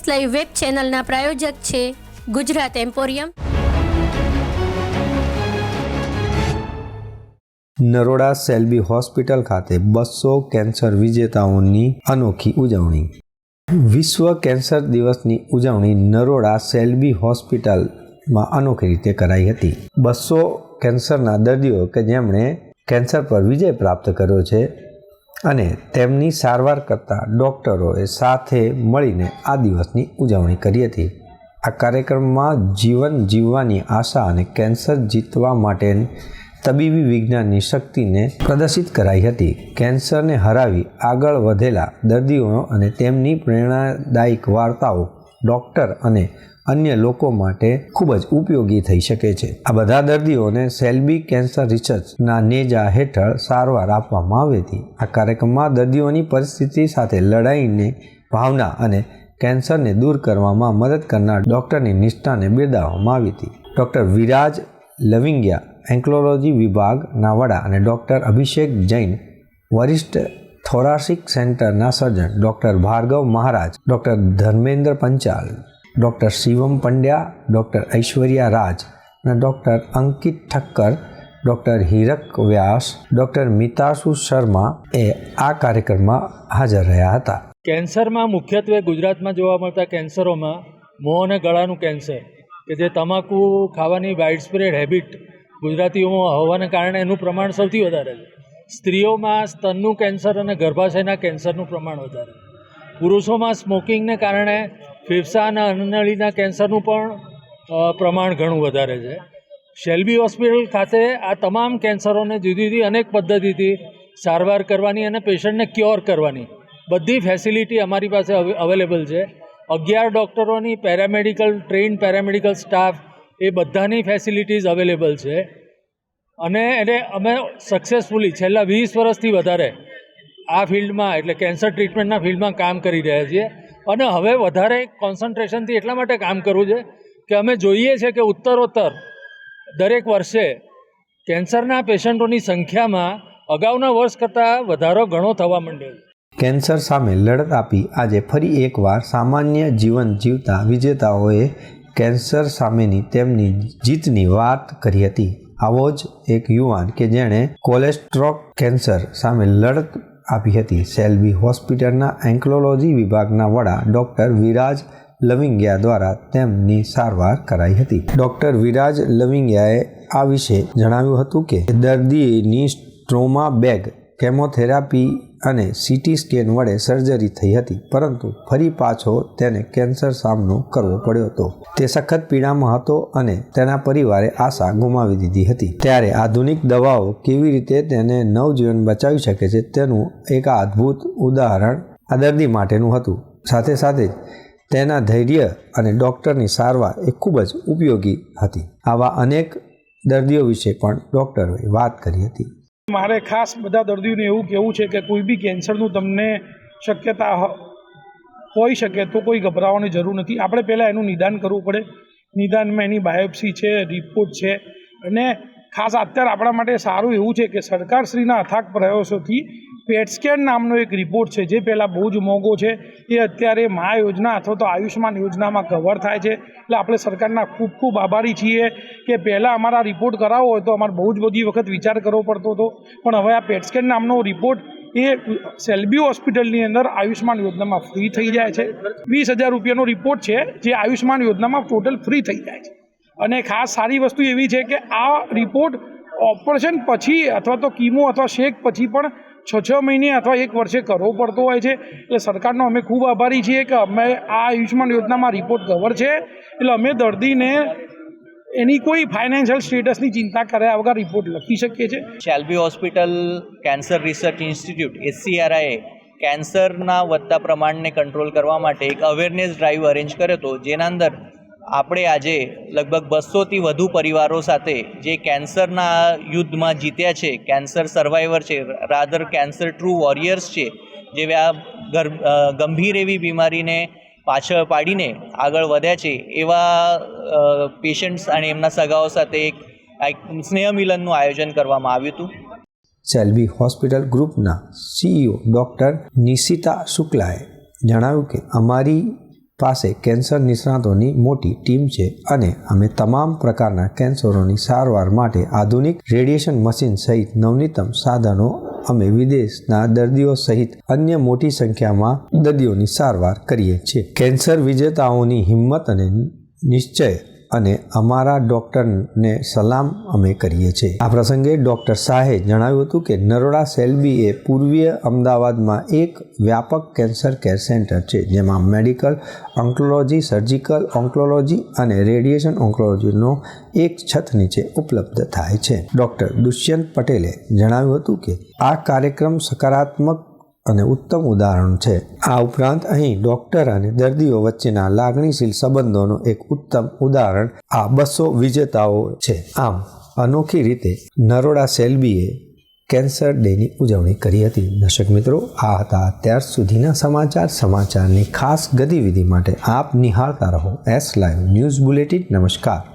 News live web ચેનલના પ્રાયોજક છે ગુજરાત એમ્પોરિયમ. નરોડા સેલ્બી હોસ્પિટલ ખાતે બસો કેન્સર વિજેતાઓની અનોખી ઉજવણી. વિશ્વ કેન્સર દિવસની ઉજવણી નરોડા સેલ્બી હોસ્પિટલમાં અનોખી રીતે કરાઈ હતી. બસો કેન્સરના દર્દીઓ કે જેમણે કેન્સર પર વિજય પ્રાપ્ત કર્યો છે અને તેમની સારવાર કરતા ડૉક્ટરોએ સાથે મળીને આ દિવસની ઉજવણી કરી હતી. આ કાર્યક્રમમાં જીવન જીવવાની આશા અને કેન્સર જીતવા માટે તબીબી વિજ્ઞાનની શક્તિને પ્રદર્શિત કરાઈ હતી. કેન્સરને હરાવી આગળ વધેલા દર્દીઓ અને તેમની પ્રેરણાદાયક વાર્તાઓ ડૉક્ટર અને અન્ય લોકો માટે ખૂબ જ ઉપયોગી થઈ શકે છે. આ બધા દર્દીઓને સેલ્બી કેન્સર રિસર્ચના નેજા હેઠળ સારવાર આપવામાં આવી હતી. આ કાર્યક્રમમાં દર્દીઓની પરિસ્થિતિ સાથે લડાઈને ભાવના અને કેન્સરને દૂર કરવામાં મદદ કરનાર ડૉક્ટરની નિષ્ઠાને બિરદાવવામાં આવી હતી. ડૉક્ટર વિરાજ લવિંગિયા એન્ક્લોલોજી વિભાગના વડા અને ડૉક્ટર અભિષેક જૈન, વરિષ્ઠ થોરાસિક સેન્ટરના surgeon doctor Bhargav Maharaj, doctor Dharmendra Panchal doctor Shivam Pandya, doctor Aishwarya Raj અને doctor Ankit Thakkar, doctor Hirak Vyas, doctor Mitashu Sharma એ આ કાર્યક્રમમાં હાજર રહ્યા હતા. કેન્સરમાં મુખ્યત્વે ગુજરાતમાં જોવા મળતા કેન્સરોમાં મોં અને ગળાનું કેન્સર, કે જે તમાકુ ખાવાની વાઇડ સ્પ્રેડ હેબિટ ગુજરાતીઓમાં હોવાને કારણે એનું પ્રમાણ સૌથી વધારે છે. સ્ત્રીઓમાં સ્તનનું કેન્સર અને ગર્ભાશયના કેન્સરનું પ્રમાણ વધારે પુરુષોમાં સ્મોકિંગને કારણે ફેફસા અને અન્નનળીના કેન્સરનું પણ પ્રમાણ ઘણું વધારે છે. શેલ્બી હોસ્પિટલ ખાતે આ તમામ કેન્સરોને જુદી જુદી અનેક પદ્ધતિથી સારવાર કરવાની અને પેશન્ટને ક્યોર કરવાની બધી ફેસિલિટી અમારી પાસે અવેલેબલ છે. અગિયાર ડૉક્ટરોની પેરામેડિકલ, ટ્રેન પેરામેડિકલ સ્ટાફ એ બધાની ફેસિલિટીઝ અવેલેબલ છે. અને એને અમે સક્સેસફુલી છેલ્લા વીસ વર્ષથી વધારે આ ફિલ્ડમાં, એટલે કેન્સર ટ્રીટમેન્ટના ફિલ્ડમાં કામ કરી રહ્યા છીએ. અને હવે વધારે કોન્સન્ટ્રેશનથી એટલા માટે કામ કરવું છે કે અમે જોઈએ છે કે ઉત્તરોત્તર દરેક વર્ષે કેન્સરના પેશન્ટોની સંખ્યામાં અગાઉના વર્ષ કરતાં વધારો ઘણો થવા માંડ્યો છે. કેન્સર સામે લડત આપી આજે ફરી એકવાર સામાન્ય જીવન જીવતા વિજેતાઓએ કેન્સર સામેની તેમની જીતની વાત કરી હતી. આવો જ એક યુવાન કે જેણે કોલેસ્ટ્રોક કેન્સર સામે લડત આપી હતી. સેલ્બી હોસ્પિટલના એન્ક્લોલોજી વિભાગના વડા ડૉક્ટર વિરાજ લવિંગિયા દ્વારા તેમની સારવાર કરાઈ હતી. ડૉક્ટર વિરાજ લવિંગિયાએ આ વિશે જણાવ્યું હતું કે દર્દીની સ્ટ્રોમા બેગ કેમોથેરાપી અને સીટી સ્કેન વડે સર્જરી થઈ હતી, પરંતુ ફરી પાછો તેને કેન્સર સામનો કરવો પડ્યો હતો. તે સખત પીડામાં હતો અને તેના પરિવારે આશા ગુમાવી દીધી હતી. ત્યારે આધુનિક દવાઓ કેવી રીતે તેને નવજીવન બચાવી શકે છે તેનું એક અદ્ભુત ઉદાહરણ આ દર્દી માટેનું હતું. સાથે સાથે તેના ધૈર્ય અને ડૉક્ટરની સારવાર એ ખૂબ જ ઉપયોગી હતી. આવા અનેક દર્દીઓ વિશે પણ ડૉક્ટરોએ વાત કરી હતી. મારે ખાસ બધા દર્દીઓને એવું કહેવું છે કે કોઈ બી કેન્સરનું તમને શક્યતા હોઈ શકે તો કોઈ ગભરાવાની જરૂર નથી. આપણે પહેલાં એનું નિદાન કરવું પડે. નિદાનમાં એની બાયોપ્સી છે, રિપોર્ટ છે અને ખાસ અત્યારે આપણા માટે સારું એવું છે કે સરકારશ્રીના અથાગ પ્રયાસોથી પેટ સ્કેન નામનો એક રિપોર્ટ છે, જે પહેલાં બહુ જ મોંઘો છે. એ અત્યારે મા યોજના અથવા તો આયુષ્યમાન યોજનામાં કવર થાય છે. એટલે આપણે સરકારના ખૂબ ખૂબ આભારી છીએ કે પહેલાં અમારા રિપોર્ટ કરાવવો હોય તો અમારે બહુ જ બધી વખત વિચાર કરવો પડતો હતો. પણ હવે આ પેટસ્કેન નામનો રિપોર્ટ એ સેલ્બી હોસ્પિટલની અંદર આયુષ્યમાન યોજનામાં ફ્રી થઈ જાય છે. વીસ હજાર રૂપિયાનો રિપોર્ટ છે, જે આયુષ્યમાન યોજનામાં ટોટલ ફ્રી થઈ જાય છે. અને ખાસ સારી વસ્તુ એવી છે કે આ રિપોર્ટ ઓપરેશન પછી અથવા તો કીમો અથવા શેક પછી પણ છ છ મહિને અથવા એક વર્ષે કરવો પડતો હોય છે. એટલે સરકારનો અમે ખૂબ આભારી છીએ કે અમે આ આયુષ્યમાન યોજનામાં રિપોર્ટ કવર છે. એટલે અમે દર્દીને એની કોઈ ફાઇનાન્શિયલ સ્ટેટસની ચિંતા કર્યા વગર રિપોર્ટ લખી શકીએ છીએ. Shalby hospital cancer research institute એસસીઆરઆઈએ કેન્સરના વધતા પ્રમાણને કંટ્રોલ કરવા માટે એક અવેરનેસ ડ્રાઈવ અરેન્જ કર્યો હતો. જેના અંદર આપણે આજે લગભગ બસોથી વધુ પરિવારો સાથે જે કેન્સરના યુદ્ધમાં જીત્યા છે, કેન્સર સર્વાઈવર છે રાધર કેન્સર ટ્રુ વોરિયર્સ છે, જે આ ગંભીર એવી બીમારીને પાછળ પાડીને આગળ વધ્યા છે, એવા પેશન્ટ્સ અને એમના સગાઓ સાથે એક એક સ્નેહ મિલનનું આયોજન કરવામાં આવ્યું હતું. સેલ્વી હોસ્પિટલ ગ્રુપના સીઈઓ ડૉક્ટર નિશિતા શુક્લાએ જણાવ્યું કે અમારી પાસે કેન્સર નિષ્ણાતોની મોટી ટીમ છે અને અમે તમામ પ્રકારના કેન્સરોની સારવાર માટે આધુનિક રેડિયેશન મશીન સહિત નવનીતમ સાધનો અમે વિદેશના દર્દીઓ સહિત અન્ય મોટી સંખ્યામાં દર્દીઓની સારવાર કરીએ છીએ. કેન્સર વિજેતાઓની હિંમત અને નિશ્ચય અને અમારા ડૉક્ટરને સલામ અમે કરીએ છીએ. આ પ્રસંગે ડૉક્ટર શાહે જણાવ્યું હતું કે નરોડા સેલ્બી એ પૂર્વીય અમદાવાદમાં એક વ્યાપક કેન્સર કેર સેન્ટર છે, જેમાં મેડિકલ ઓન્કોલોજી, સર્જિકલ ઓન્કોલોજી અને રેડિયેશન ઓન્કોલોજીનો એક છત નીચે ઉપલબ્ધ થાય છે. ડૉક્ટર દુષ્યંત પટેલે જણાવ્યું હતું કે આ કાર્યક્રમ સકારાત્મક અને ઉત્તમ ઉદાહરણ છે. આ ઉપરાંત અહીં ડૉક્ટર અને દર્દીઓ વચ્ચેના લાગણીશીલ સંબંધોનું એક ઉત્તમ ઉદાહરણ આ બસો વિજેતાઓ છે. આમ, અનોખી રીતે નરોડા સેલ્બીએ કેન્સર ડેની ઉજવણી કરી હતી. દર્શક મિત્રો, આ હતા અત્યાર સુધીના સમાચાર. સમાચારની ખાસ ગતિવિધિ માટે આપ નિહાળતા રહો. એસ લાઈવ ન્યૂઝ બુલેટિન નમસ્કાર.